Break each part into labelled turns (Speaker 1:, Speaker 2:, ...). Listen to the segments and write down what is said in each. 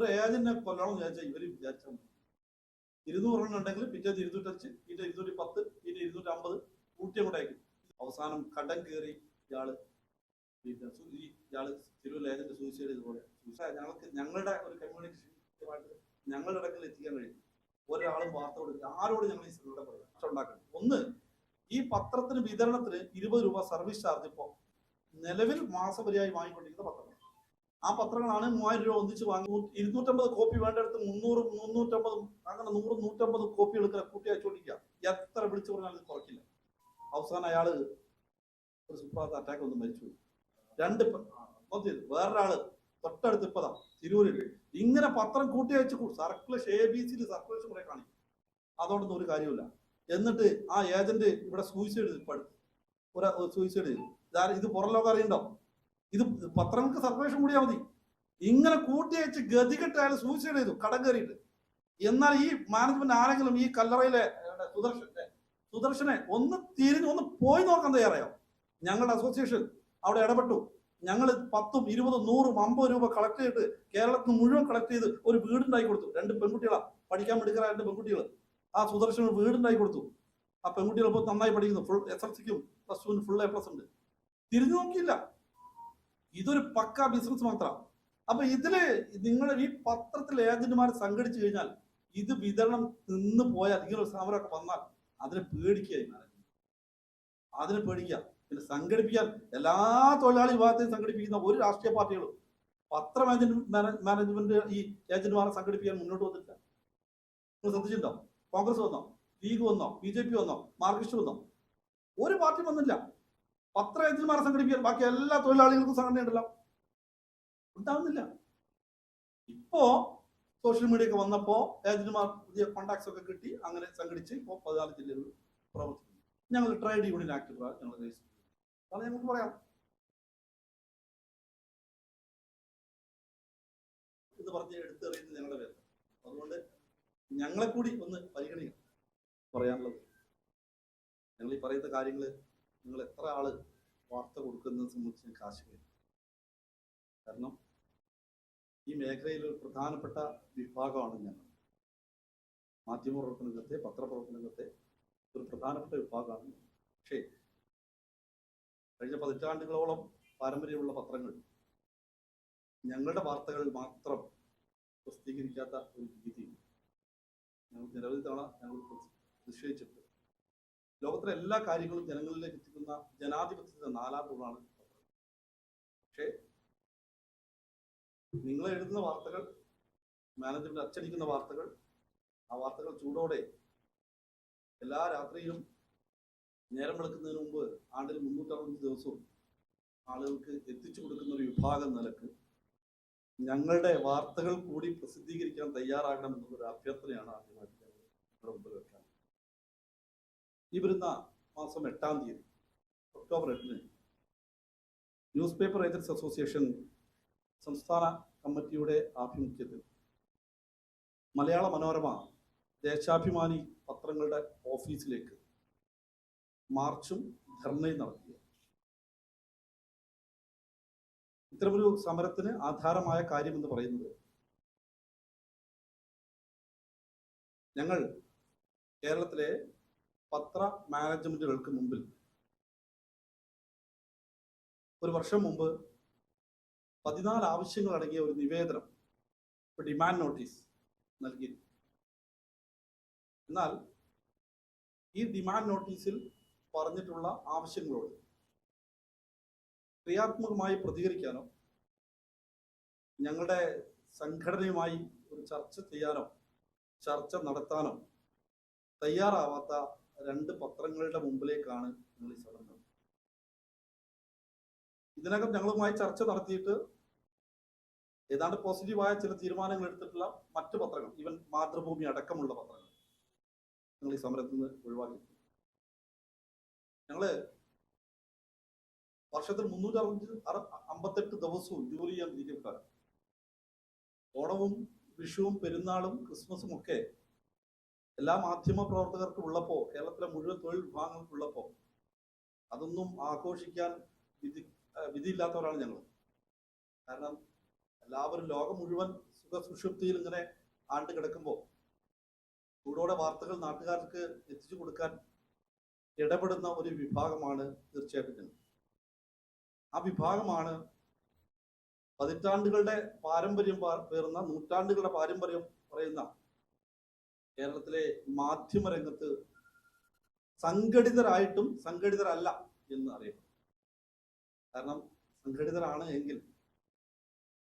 Speaker 1: ഒരു ഏജന്റിനെ കൊല്ലണം വിചാരിച്ചാൽ ഇവർ വിചാരിച്ചാൽ മതി. ഇരുന്നൂറെണ്ണം ഉണ്ടെങ്കിൽ പിറ്റേന്ന് ഇരുന്നൂറ്റഞ്ച് പിന്നെ ഇരുന്നൂറ്റി പത്ത് പിന്നെ ഇരുന്നൂറ്റി അമ്പത് കൂട്ടി കൂടെ അയക്കും. അവസാനം കടം കയറി ഇയാൾ പിന്നെ ഇയാൾ തിരുവല്ല ഏജന്റ് സൂയിസൈഡ് ഇതുപോലെ ഞങ്ങൾക്ക് ഞങ്ങളുടെ ഒരു കമ്മ്യൂണിക്കേഷനുമായിട്ട് ഞങ്ങളുടെ ഇടയ്ക്കിൽ എത്തിക്കാൻ കഴിയും. ഒരാളും വാർത്ത കൊടുക്കുക ആരോട് ഞങ്ങൾ ഈ സിനിമയുടെ പറയുന്നത് ഉണ്ടാക്കണം ഒന്ന് ഈ പത്രത്തിന് വിതരണത്തിന് ഇരുപത് രൂപ സർവീസ് ചാർജ് ഇപ്പോൾ നിലവിൽ മാസപരിയായി വാങ്ങിക്കൊണ്ടിരിക്കുന്ന പത്രങ്ങൾ ആ പത്രങ്ങളാണ് മൂവായിരം രൂപ ഒന്നിച്ച് വാങ്ങി. ഇരുന്നൂറ്റമ്പത് കോപ്പി വേണ്ടടുത്ത് മുന്നൂറ് മുന്നൂറ്റമ്പത് അങ്ങനെ നൂറ് നൂറ്റമ്പത് കോപ്പി എടുക്കുക കൂട്ടി അയച്ചുകൊണ്ടിരിക്കുക എത്ര വിളിച്ചു പറഞ്ഞാലും കുറയ്ക്കില്ല അവസാനം അയാൾ ഒരു സുപ്രാത അറ്റാക്ക് ഒന്ന് മരിച്ചു. രണ്ട് വേറൊരാൾ തൊട്ടടുത്ത് ഇപ്പതാ തിരൂരിൽ ഇങ്ങനെ പത്രം കൂട്ടി അയച്ച് സർക്കുലേഷൻ എ ബി സിയിൽ സർക്കുലേഷൻ കുറെ കാണിക്കും. അതോടൊന്നും ഒരു കാര്യമില്ല എന്നിട്ട് ആ ഏജന്റ് ഇവിടെ സൂയിസൈഡ് ഇപ്പൊ ഒരു സൂയിസൈഡ് ചെയ്തു. ഇത് പുറം ലോകം അറിയണ്ടോ? ഇത് പത്രങ്ങൾക്ക് സർക്കുലേഷൻ കൂടിയാൽ മതി. ഇങ്ങനെ കൂട്ടി അയച്ച് ഗതികെട്ട് അയാൾ സൂയിസൈഡ് ചെയ്തു കടം കയറിയിട്ട്. എന്നാൽ ഈ മാനേജ്മെന്റ് ആരെങ്കിലും ഈ കല്ലറയിലെ സുദർശന്റെ സുദർശനെ ഒന്ന് തിരിഞ്ഞ് ഒന്ന് പോയി നോക്കാൻ തയ്യാറായോ? ഞങ്ങളുടെ അസോസിയേഷൻ അവിടെ ഇടപെട്ടു. ഞങ്ങൾ പത്തും ഇരുപതും നൂറും അമ്പത് രൂപ കളക്ട് ചെയ്തിട്ട് കേരളത്തിൽ മുഴുവൻ കളക്ട് ചെയ്ത് ഒരു വീടുണ്ടാക്കി കൊടുത്തു. രണ്ട് പെൺകുട്ടികളാണ് പഠിക്കാൻ എടുക്കുന്ന രണ്ട് പെൺകുട്ടികൾ ആ സുദർശന വീടുണ്ടാക്കി കൊടുത്തു. ആ പെൺകുട്ടികൾ ഇപ്പോൾ നന്നായി പഠിക്കുന്നു. ഫുൾ എസ് എൽ സിക്കും പ്ലസ് ടുവിന് ഫുൾ എ പ്ലസ് ഉണ്ട്. തിരിഞ്ഞു നോക്കിയില്ല. ഇതൊരു പക്ക ബിസിനസ് മാത്രമാണ് അപ്പൊ ഇതിൽ നിങ്ങൾ ഈ പത്രത്തിൽ ഏജന്റുമാർ സംഘടിച്ചു കഴിഞ്ഞാൽ ഇത് വിതരണം നിന്ന് പോയാൽ ഇങ്ങനെ ഒരു സമരമൊക്കെ വന്നാൽ അതിനെ പേടിക്കുക അതിനെ പേടിക്കുക. പിന്നെ സംഘടിപ്പിക്കാൻ എല്ലാ തൊഴിലാളി വിഭാഗത്തെയും സംഘടിപ്പിക്കുന്ന ഒരു രാഷ്ട്രീയ പാർട്ടികളും പത്ര മാനേജ്മെന്റ് ഈ ഏജന്റുമാരെ സംഘടിപ്പിക്കാൻ മുന്നോട്ട് വന്നിട്ടില്ല. നിങ്ങൾ ശ്രദ്ധിച്ചിട്ടുണ്ടോ? കോൺഗ്രസ് വന്നോ? ലീഗ് വന്നോ? ബി ജെ പി വന്നോ? മാർക്സിസ്റ്റ് വന്നോ? ഒരു പാർട്ടി വന്നില്ല. പത്ര ഏജന്റുമാരെ സംഘടിപ്പിക്കാൻ ബാക്കി എല്ലാ തൊഴിലാളികൾക്കും സംഘടന ഉണ്ടല്ലോ. ഉണ്ടാവുന്നില്ല. ഇപ്പോ സോഷ്യൽ മീഡിയ ഒക്കെ വന്നപ്പോ ഏജന്റുമാർ പുതിയ കോണ്ടാക്ട്സ് ഒക്കെ കിട്ടി. അങ്ങനെ സംഘടിച്ച് ഇപ്പോൾ പതിനാല് ജില്ലകളിൽ പ്രവർത്തിക്കുന്നു. ഞങ്ങൾ ട്രേഡ് യൂണിയൻ ആക്ട് ഞങ്ങൾ അതാണ് ഞങ്ങൾക്ക് പറയാം. ഇത് പറഞ്ഞ് എടുത്തെറിയുന്നത് ഞങ്ങളുടെ പേര് അതുകൊണ്ട് ഞങ്ങളെ കൂടി ഒന്ന് പരിഗണിക്കണം. പറയാനുള്ളത്. ഞങ്ങൾ ഈ പറയുന്ന കാര്യങ്ങൾ നിങ്ങൾ എത്ര ആൾ വാർത്ത കൊടുക്കുന്നത് സംബന്ധിച്ച് കാശ് വരും. കാരണം ഈ മേഖലയിൽ ഒരു പ്രധാനപ്പെട്ട വിഭാഗമാണ് ഞങ്ങൾ മാധ്യമപ്രവർത്തന രംഗത്തെ പത്രപ്രവർത്തന ഒരു പ്രധാനപ്പെട്ട വിഭാഗമാണ്. പക്ഷേ കഴിഞ്ഞ പതിറ്റാണ്ടുകളോളം പാരമ്പര്യമുള്ള പത്രങ്ങൾ ഞങ്ങളുടെ വാർത്തകൾ മാത്രം പ്രസിദ്ധീകരിക്കാത്ത ഒരു രീതി ഞങ്ങൾ നിരവധി തവണ ഞങ്ങൾ നിശ്ചയിച്ചിട്ടുണ്ട് ലോകത്തിലെ എല്ലാ കാര്യങ്ങളും ജനങ്ങളിലേക്ക് എത്തിക്കുന്ന ജനാധിപത്യത്തിന്റെ നാലാം തൂണാണ് പക്ഷേ നിങ്ങൾ എഴുതുന്ന വാർത്തകൾ മാനേജ്മെന്റ് അച്ചടിക്കുന്ന വാർത്തകൾ ആ വാർത്തകൾ ചൂടോടെ എല്ലാ രാത്രിയിലും നേരം വെളുക്കുന്നതിന് മുമ്പ് ആണ്ടിൽ മുന്നൂറ്ററുപത് ദിവസവും ആളുകൾക്ക് എത്തിച്ചു കൊടുക്കുന്ന ഒരു വിഭാഗം നിലയ്ക്ക് ഞങ്ങളുടെ വാർത്തകൾ കൂടി പ്രസിദ്ധീകരിക്കാൻ തയ്യാറാകണം എന്നൊരു അഭ്യർത്ഥനയാണ് ആദ്യമായിട്ട് ഞങ്ങൾ മുമ്പിൽ വെക്കാൻ ഈ വരുന്ന മാസം എട്ടാം തീയതി ഒക്ടോബർ എട്ടിന് ന്യൂസ് പേപ്പർ ഏജൻസ് അസോസിയേഷൻ സംസ്ഥാന കമ്മിറ്റിയുടെ ആഭിമുഖ്യത്തിൽ മലയാള മനോരമ ദേശാഭിമാനി പത്രങ്ങളുടെ ഓഫീസിലേക്ക് മാർച്ചും ധർണയും നടത്തിയത്. ഇത്തരമൊരു സമരത്തിന് ആധാരമായ കാര്യം എന്ന് പറയുന്നത് ഞങ്ങൾ കേരളത്തിലെ പത്ര മാനേജ്മെന്റുകൾക്ക് മുമ്പിൽ ഒരു വർഷം മുമ്പ് പതിനാല് ആവശ്യങ്ങൾ അടങ്ങിയ ഒരു നിവേദനം ഡിമാൻഡ് നോട്ടീസ് നൽകി എന്നാൽ ഈ ഡിമാൻഡ് നോട്ടീസിൽ പറഞ്ഞിട്ടുള്ള ആവശ്യങ്ങളോട് ക്രിയാത്മകമായി പ്രതികരിക്കാനോ ഞങ്ങളുടെ സംഘടനയുമായി ഒരു ചർച്ച ചെയ്യാനോ ചർച്ച നടത്താനോ തയ്യാറാവാത്ത രണ്ട് പത്രങ്ങളുടെ മുമ്പിലേക്കാണ് നിങ്ങൾ നടത്തുന്നത്. ഇതിനകം ഞങ്ങളുമായി ചർച്ച നടത്തിയിട്ട് ഏതാണ്ട് പോസിറ്റീവായ ചില തീരുമാനങ്ങൾ എടുത്തിട്ടുള്ള മറ്റു പത്രങ്ങൾ ഈവൻ മാതൃഭൂമി അടക്കമുള്ള പത്രങ്ങൾ ഞങ്ങൾ ഈ സമരത്തിൽ നിന്ന് ഒഴിവാക്കി ഞങ്ങൾ വർഷത്തിൽ മുന്നൂറ്റി അറുപത്തി അമ്പത്തെട്ട് ദിവസവും ജോലി ചെയ്യാൻ ജീവനക്കാരാണ് ഓണവും വിഷുവും പെരുന്നാളും ക്രിസ്മസും ഒക്കെ എല്ലാ മാധ്യമ പ്രവർത്തകർക്കും ഉള്ളപ്പോൾ കേരളത്തിലെ മുഴുവൻ തൊഴിൽ വിഭാഗങ്ങൾക്കും ഉള്ളപ്പോ അതൊന്നും ആഘോഷിക്കാൻ വിധി വിധിയില്ലാത്തവരാണ് ഞങ്ങൾ. കാരണം എല്ലാവരും ലോകം മുഴുവൻ സുഖസുഷുപ്തിയിൽ ഇങ്ങനെ ആണ്ട് കിടക്കുമ്പോൾ ചൂടോടെ വാർത്തകൾ നാട്ടുകാർക്ക് എത്തിച്ചു കൊടുക്കാൻ ഇടപെടുന്ന ഒരു വിഭാഗമാണ് തീർച്ചയായിട്ടും ഞങ്ങൾ. ആ വിഭാഗമാണ് പതിറ്റാണ്ടുകളുടെ പാരമ്പര്യം പേർന്ന നൂറ്റാണ്ടുകളുടെ പാരമ്പര്യം പറയുന്ന കേരളത്തിലെ മാധ്യമ രംഗത്ത് സംഘടിതരായിട്ടും സംഘടിതരല്ല എന്ന് അറിയാം. കാരണം സംഘടിതരാണ് എങ്കിൽ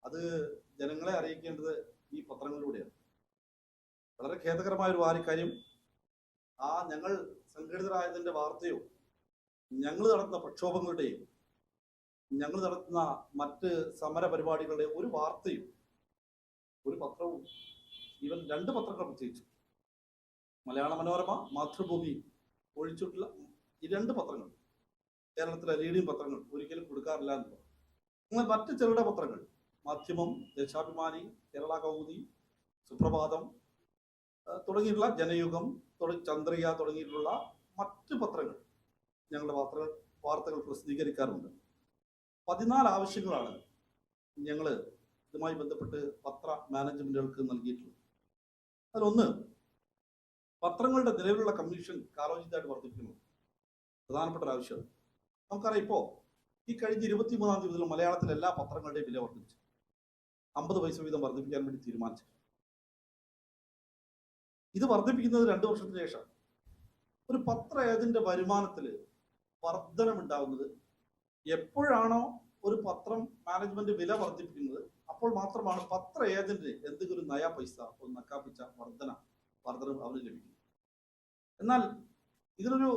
Speaker 1: അത് ജനങ്ങളെ അറിയിക്കേണ്ടത് ഈ പത്രങ്ങളിലൂടെയാണ്. വളരെ ഖേദകരമായ ഒരു വാരി കാര്യം ആ ഞങ്ങൾ സംഘടിതരായതിന്റെ വാർത്തയോ ഞങ്ങൾ നടത്തുന്ന പ്രക്ഷോഭങ്ങളുടെയും ഞങ്ങൾ നടത്തുന്ന മറ്റ് സമര പരിപാടികളുടെ ഒരു വാർത്തയും ഒരു പത്രവും ഇവൻ രണ്ട് പത്രങ്ങൾ പ്രത്യേകിച്ചു മലയാള മനോരമ മാതൃഭൂമി ഒഴിച്ചിട്ടുള്ള ഈ രണ്ട് പത്രങ്ങൾ കേരളത്തിലെ ലീഡിംഗ് പത്രങ്ങൾ ഒരിക്കലും കൊടുക്കാറില്ല എന്ന് പറഞ്ഞു. മറ്റ് ചെറുകിട പത്രങ്ങൾ മാധ്യമം ദേശാഭിമാനി കേരള കൗമുദി സുപ്രഭാതം തുടങ്ങിയിട്ടുള്ള ജനയുഗം ചന്ദ്രിക തുടങ്ങിയിട്ടുള്ള മറ്റ് പത്രങ്ങൾ ഞങ്ങളുടെ വാർത്തകൾ വാർത്തകൾ പ്രസിദ്ധീകരിക്കാറുണ്ട്. പതിനാല് ആവശ്യങ്ങളാണ് ഞങ്ങൾ ഇതുമായി ബന്ധപ്പെട്ട് പത്ര മാനേജ്മെന്റുകൾക്ക് നൽകിയിട്ടുള്ളത്. അതിലൊന്ന് പത്രങ്ങളുടെ നിലവിലുള്ള കമ്മീഷൻ കാലോചിതമായിട്ട് വർദ്ധിപ്പിക്കണം പ്രധാനപ്പെട്ട ഒരു ആവശ്യമാണ് നമുക്കറിയാം ഇപ്പോൾ ഈ കഴിഞ്ഞ ഇരുപത്തി മൂന്നാം തീയതി മുതൽ മലയാളത്തിലെ എല്ലാ പത്രങ്ങളുടെയും വില വർദ്ധിപ്പിച്ചു. അമ്പത് പൈസ വീതം വർദ്ധിപ്പിക്കാൻ വേണ്ടി തീരുമാനിച്ചു. ഇത് വർദ്ധിപ്പിക്കുന്നത് രണ്ടു വർഷത്തിന് ശേഷം. ഒരു പത്ര ഏതിന്റെ വരുമാനത്തിൽ വർധനമുണ്ടാകുന്നത് എപ്പോഴാണോ ഒരു പത്രം മാനേജ്മെന്റ് വില വർദ്ധിപ്പിക്കുന്നത് അപ്പോൾ മാത്രമാണ് പത്ര ഏജന്റിന് എന്തെങ്കിലും ഒരു നയ പൈസ ഒന്ന് നക്കാപ്പിച്ച വർധന വർധന അവന് ലഭിക്കും. എന്നാൽ ഇതിനൊരു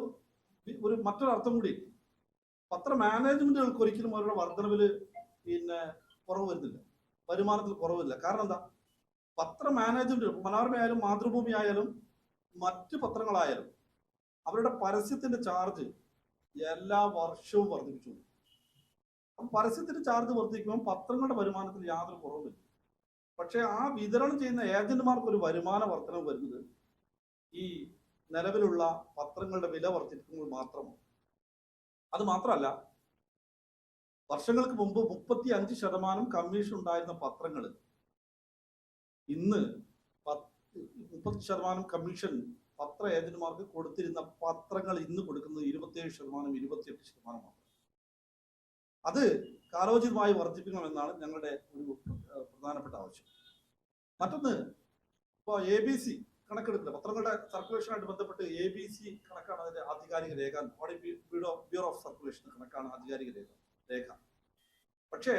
Speaker 1: ഒരു മറ്റൊരു അർത്ഥം കൂടി. പത്ര മാനേജ്മെന്റുകൾക്ക് ഒരിക്കലും അവരുടെ വർദ്ധനവിൽ പിന്നെ കുറവ് വരുന്നില്ല. വരുമാനത്തിൽ കുറവില്ല. കാരണം എന്താ? പത്ര മാനേജ്മെന്റ് മനോരമ ആയാലും മാതൃഭൂമി ആയാലും മറ്റ് പത്രങ്ങളായാലും അവരുടെ പരസ്യത്തിന്റെ ചാർജ് എല്ലാ വർഷവും വർദ്ധിപ്പിച്ചു അപ്പം പരസ്യത്തിന്റെ ചാർജ് വർദ്ധിക്കുമ്പോൾ പത്രങ്ങളുടെ വരുമാനത്തിൽ യാതൊരു കുറവുമില്ല. പക്ഷെ ആ വിതരണം ചെയ്യുന്ന ഏജന്റുമാർക്ക് ഒരു വരുമാന വർധനവ് വരുന്നത് ഈ നിലവിലുള്ള പത്രങ്ങളുടെ വില വർദ്ധിപ്പിക്കുമ്പോൾ മാത്രമാണ്. അത് മാത്രമല്ല വർഷങ്ങൾക്ക് മുമ്പ് മുപ്പത്തി അഞ്ച് ശതമാനം കമ്മീഷൻ ഉണ്ടായിരുന്ന പത്രങ്ങൾ ഇന്ന് മുപ്പത് ശതമാനം കമ്മീഷൻ പത്ര ഏജന്റുമാർക്ക് കൊടുത്തിരുന്ന പത്രങ്ങൾ ഇന്ന് കൊടുക്കുന്നത് ഇരുപത്തിയേഴ് ശതമാനം ഇരുപത്തിയെട്ട് ശതമാനമാണ് അത് കാലോചിതമായി വർദ്ധിപ്പിക്കണമെന്നാണ് ഞങ്ങളുടെ ഒരു പ്രധാനപ്പെട്ട ആവശ്യം. മറ്റൊന്ന് ഇപ്പോൾ എ ബി സി കണക്കെടുക്കില്ല പത്രങ്ങളുടെ സർക്കുലേഷനായിട്ട് ബന്ധപ്പെട്ട് എ ബി സി കണക്കാണ് അതിന്റെ ആധികാരിക രേഖ. Audit bureau bureau of circulation കണക്കാണ് ആധികാരിക രേഖ രേഖ. പക്ഷേ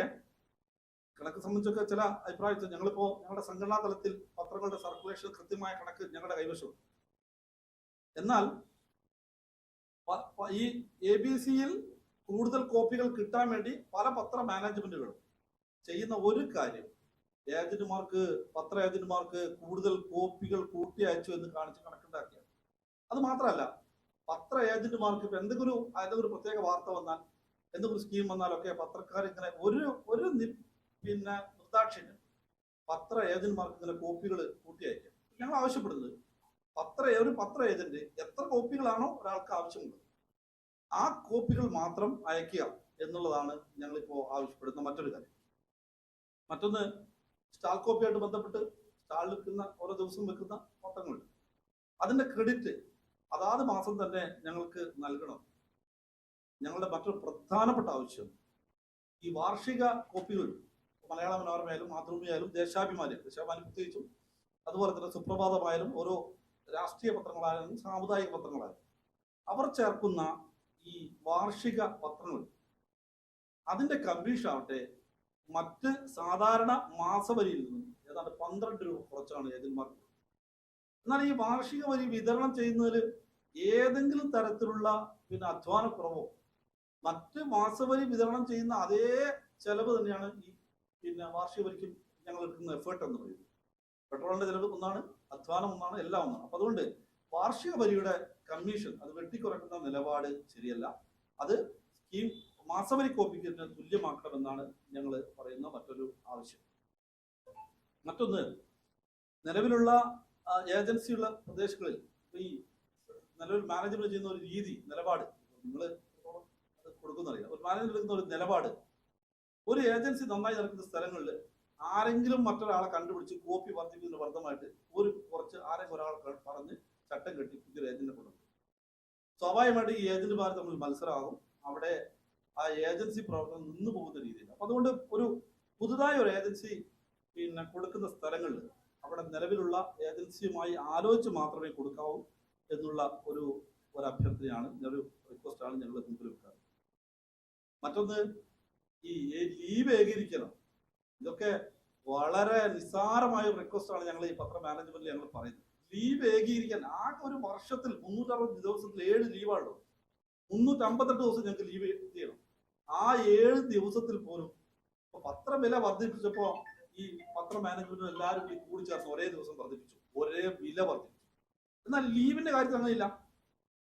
Speaker 1: കണക്ക് സംബന്ധിച്ചൊക്കെ ചില അഭിപ്രായത്തിൽ ഞങ്ങളിപ്പോ ഞങ്ങളുടെ സംഘടനാ തലത്തിൽ പത്രങ്ങളുടെ സർക്കുലേഷൻ കൃത്യമായ കണക്ക് ഞങ്ങളുടെ കൈവശമുണ്ട്. എന്നാൽ ഈ എ ബി സിയിൽ കൂടുതൽ കോപ്പികൾ കിട്ടാൻ വേണ്ടി പല പത്ര മാനേജ്മെന്റുകളും ചെയ്യുന്ന ഒരു കാര്യം ഏജന്റുമാർക്ക് പത്ര ഏജന്റുമാർക്ക് കൂടുതൽ കോപ്പികൾ കൂട്ടി അയച്ചു എന്ന് കാണിച്ച് കണക്കുണ്ടാക്കിയാണ് അത് മാത്രമല്ല പത്ര ഏജന്റുമാർക്ക് ഇപ്പൊ എന്തെങ്കിലും ഏതെങ്കിലും പ്രത്യേക വാർത്ത വന്നാൽ എന്തെങ്കിലും സ്കീം വന്നാലൊക്കെ പത്രക്കാർ ഇങ്ങനെ ഒരു ഒരു പിന്നെ നിർദാക്ഷിണ്യം പത്ര ഏജന്റുമാർക്ക് ഇങ്ങനെ കോപ്പികൾ കൂട്ടി അയക്കാം. ഞങ്ങൾ ആവശ്യപ്പെടുന്നത്. പത്ര ഒരു പത്ര ഏജന്റ് എത്ര കോപ്പികളാണോ ഒരാൾക്ക് ആവശ്യമുള്ളത്? ആ കോപ്പികൾ മാത്രം അയക്കുക എന്നുള്ളതാണ് ഞങ്ങളിപ്പോൾ ആവശ്യപ്പെടുന്ന മറ്റൊരു കാര്യം. മറ്റൊന്ന് സ്റ്റാൾ കോപ്പിയായിട്ട് ബന്ധപ്പെട്ട് സ്റ്റാളിൽ വെക്കുന്ന ഓരോ ദിവസം വെക്കുന്ന പത്രങ്ങളുണ്ട് അതിന്റെ ക്രെഡിറ്റ് അതാത് മാസം തന്നെ ഞങ്ങൾക്ക് നൽകണം. ഞങ്ങളുടെ മറ്റൊരു പ്രധാനപ്പെട്ട ആവശ്യം ഈ വാർഷിക കോപ്പികൾ മലയാള മനോരമയായാലും മാതൃഭൂമിയായാലും ദേശാഭിമാനി ദേശാഭിമാനി പ്രത്യേകിച്ചും അതുപോലെ തന്നെ സുപ്രഭാതമായാലും ഓരോ രാഷ്ട്രീയ പത്രങ്ങളായാലും സാമുദായിക പത്രങ്ങളായാലും അവർ ചേർക്കുന്ന ഈ വാർഷിക പത്രങ്ങൾ അതിന്റെ കമ്മീഷൻ ആവട്ടെ മറ്റ് സാധാരണ മാസവരിയിൽ നിന്നും ഏതാണ്ട് പന്ത്രണ്ട് രൂപ കുറച്ചാണ് ഏജന്മാർക്ക് എന്നാൽ ഈ വാർഷിക വരി വിതരണം ചെയ്യുന്നതിൽ ഏതെങ്കിലും തരത്തിലുള്ള പിന്നെ അധ്വാനക്കുറവോ മറ്റ് മാസവരി വിതരണം ചെയ്യുന്ന അതേ ചെലവ് തന്നെയാണ് ഈ പിന്നെ വാർഷിക വരിക്കും ഞങ്ങൾ എടുക്കുന്ന എഫേർട്ട് എന്ന് പറയുന്നത്. പെട്രോളിന്റെ ചെലവ് ഒന്നാണ് അധ്വാനം ഒന്നാണ് എല്ലാം ഒന്നാണ്. അപ്പൊ അതുകൊണ്ട് വാർഷിക വരിയുടെ കമ്മീഷൻ അത് വെട്ടിക്കുറക്കുന്ന നിലപാട് ശരിയല്ല. അത് സ്കീം മാസവരി കോപ്പിക്ക് തന്നെ തുല്യമാക്കണമെന്നാണ് ഞങ്ങൾ പറയുന്ന മറ്റൊരു ആവശ്യം. മറ്റൊന്ന് നിലവിലുള്ള ഏജൻസിയുള്ള പ്രദേശങ്ങളിൽ ഈ നിലവിൽ മാനേജ്മെന്റ് ചെയ്യുന്ന ഒരു രീതി നിലപാട് നിങ്ങൾ കൊടുക്കുന്നറിയില്ല ഒരു മാനേജ്മെന്റ് എടുക്കുന്ന ഒരു നിലപാട്. ഒരു ഏജൻസി നന്നായി നടക്കുന്ന സ്ഥലങ്ങളിൽ ആരെങ്കിലും മറ്റൊരാളെ കണ്ടുപിടിച്ച് കോപ്പി വർദ്ധിപ്പിക്കുന്ന വർദ്ധമായിട്ട് ഒരു കുറച്ച് ആരെങ്കിലും ഒരാൾ പറഞ്ഞ് ചട്ടം കെട്ടി പുതിയൊരു ഏജന്റിനെ കൊണ്ടുവരും സ്വാഭാവികമായിട്ട് ഈ ഏജന്റുമാർ തമ്മിൽ മത്സരമാകും. അവിടെ ആ ഏജൻസി പ്രവർത്തനം നിന്നു പോകുന്ന രീതിയിൽ. അപ്പൊ അതുകൊണ്ട് ഒരു പുതുതായി ഒരു ഏജൻസി പിന്നെ കൊടുക്കുന്ന സ്ഥലങ്ങളിൽ അവിടെ നിലവിലുള്ള ഏജൻസിയുമായി ആലോചിച്ച് മാത്രമേ കൊടുക്കാവൂ എന്നുള്ള ഒരു ഒരു അഭ്യർത്ഥനയാണ് ഒരു റിക്വസ്റ്റാണ് ഞങ്ങൾ മുമ്പിൽ വെക്കാറ്. മറ്റൊന്ന് ഈ ലീവ് ഏകീകരിക്കണം. ഇതൊക്കെ വളരെ നിസ്സാരമായ റിക്വസ്റ്റാണ് ഞങ്ങൾ ഈ പത്ര മാനേജ്മെന്റിൽ ഞങ്ങൾ പറയുന്നത്. ലീവ് ഏകീകരിക്കാൻ ആകെ ഒരു വർഷത്തിൽ മുന്നൂറ്ററുപത് ദിവസത്തിൽ ഏഴ് ലീവാണല്ലോ മുന്നൂറ്റി അമ്പത്തെട്ട് ദിവസം ഞങ്ങൾക്ക് ലീവ് ചെയ്യണം. ആ ഏഴ് ദിവസത്തിൽ പോലും പത്ര വില വർദ്ധിപ്പിച്ചപ്പോ ഈ പത്ര മാനേജ്മെന്റും എല്ലാവരും കൂടി കൂടി ചേർന്ന് ഒരേ ദിവസം വർദ്ധിപ്പിച്ചു. ഒരേ വില വർദ്ധിപ്പിച്ചു. എന്നാൽ ലീവിന്റെ കാര്യത്തിൽ അങ്ങനെയില്ല.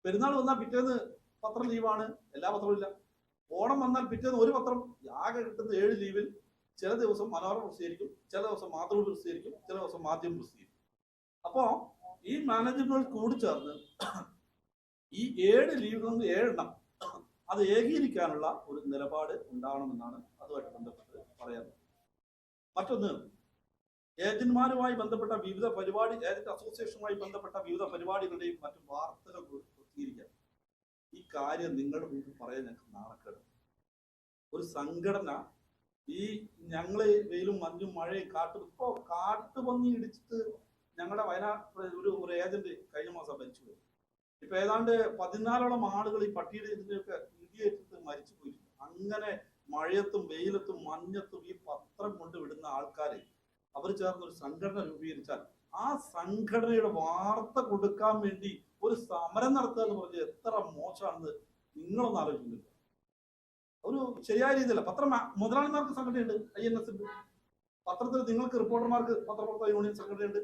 Speaker 1: പെരുന്നാൾ വന്നാൽ പിറ്റേന്ന് പത്രം ലീവാണ് എല്ലാ പത്രവും ഇല്ല. ഓണം വന്നാൽ പിറ്റേന്ന് ഒരു പത്രം ആകെ കിട്ടുന്ന ഏഴ് ലീവിൽ ചില ദിവസം മനോരമ പ്രസിദ്ധീകരിക്കും ചില ദിവസം മാതൃഭൂമി പ്രസിദ്ധീകരിക്കും ചില ദിവസം മാധ്യമം പ്രസിദ്ധീകരിക്കും. അപ്പോ ഈ മാനേജ്മെന്റ് കൂടി ചേർന്ന് ഈ ഏഴ് ലീവുകളിൽ ഏഴെണ്ണം അത് ഏകീകരിക്കാനുള്ള ഒരു നിലപാട് ഉണ്ടാവണമെന്നാണ് അതുമായിട്ട് ബന്ധപ്പെട്ട് പറയുന്നത് മറ്റൊന്ന് ഏജന്റുമാരുമായി ബന്ധപ്പെട്ട വിവിധ പരിപാടി ഏജന്റ് അസോസിയേഷനുമായി ബന്ധപ്പെട്ട വിവിധ പരിപാടികളുടെയും മറ്റു വാർത്തകൾ പ്രസിദ്ധീകരിക്കാൻ ഈ കാര്യം നിങ്ങളുടെ മുമ്പിൽ പറയാൻ ഞങ്ങൾക്ക് നാണക്കേട് ഒരു സംഘടന ഈ ഞങ്ങൾ വെയിലും മഞ്ഞും മഴയും കാട്ടും ഇപ്പോ കാട്ടുപന്നി ഇടിച്ചിട്ട് ഞങ്ങളുടെ വയനാട് ഒരു ഒരു ഏജന്റ് കഴിഞ്ഞ മാസം മരിച്ചുപോയി ഇപ്പൊ ഏതാണ്ട് പതിനാലോളം ആളുകൾ ഈ പട്ടിയുടെ ഇതിന്റെയൊക്കെ ഇടിയേറ്റിട്ട് മരിച്ചു പോയിട്ടുണ്ട് അങ്ങനെ മഴയത്തും വെയിലത്തും മഞ്ഞത്തും ഈ പത്രം കൊണ്ട് വിടുന്ന ആൾക്കാരെ അവർ ചേർന്ന് ഒരു സംഘടന രൂപീകരിച്ചാൽ ആ സംഘടനയുടെ വാർത്ത കൊടുക്കാൻ വേണ്ടി ഒരു സമരം നടത്തുക എന്ന് പറഞ്ഞാൽ എത്ര മോശമാണെന്ന് നിങ്ങളൊന്ന് ആലോചിക്കുന്നില്ല. ഒരു ശരിയായ രീതിയിലല്ല പത്രം മുതലാളിമാർക്ക് സംഘടനയുണ്ട് ഐ എൻ എസ് ഉണ്ട്. പത്രത്തിൽ നിങ്ങൾക്ക് റിപ്പോർട്ടർമാർക്ക് പത്രപ്രവർത്തക യൂണിയൻ സംഘടനയുണ്ട്.